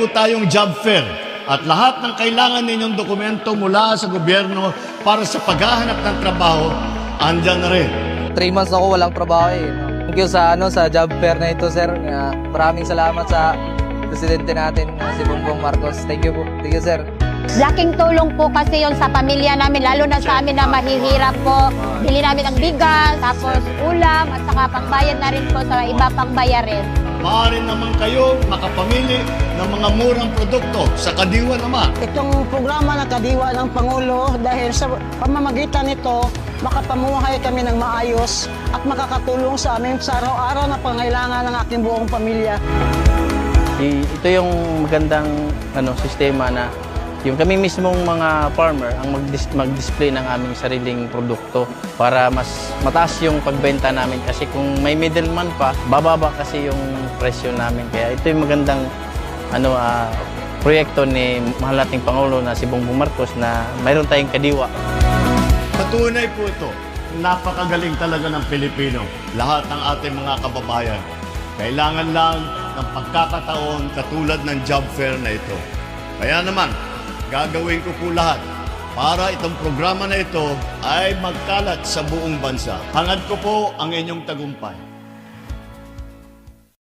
po tayong job fair at lahat ng kailangan ninyong dokumento mula sa gobyerno para sa paghahanap ng trabaho, andyan na rin. Three months ako walang trabaho eh. Thank you sa ano sa job fair na ito sir. Nga, maraming salamat sa presidente natin na si Bongbong Marcos. Thank you po. Thank you sir. Laking tulong po kasi yon sa pamilya namin, lalo na sa amin na mahihirap po. Bili namin ng bigas, tapos ulam, at saka pangbayad na rin po sa iba pang bayarin. Maaari naman kayo makapamili ng mga murang produkto sa Kadiwa naman. Itong programa ng Kadiwa ng Pangulo dahil sa pamamagitan nito, makapamuhay kami ng maayos at makakatulong sa amin sa araw-araw na pangailangan ng aking buong pamilya. Ito yung magandang ano sistema na yung kami mismong mga farmer ang mag-dis- mag-display ng aming sariling produkto para mas mataas yung pagbenta namin kasi kung may middleman pa bababa kasi yung presyo namin kaya ito yung magandang ano ah, proyekto ni mahal nating pangulo na si Bongbong Marcos na mayroon tayong kadiwa Patunay po ito, napakagaling talaga ng Pilipino. Lahat ng ating mga kababayan. Kailangan lang ng pagkakataon katulad ng job fair na ito. Kaya naman, gagawin ko po lahat para itong programa na ito ay magkalat sa buong bansa. Hangad ko po ang inyong tagumpay.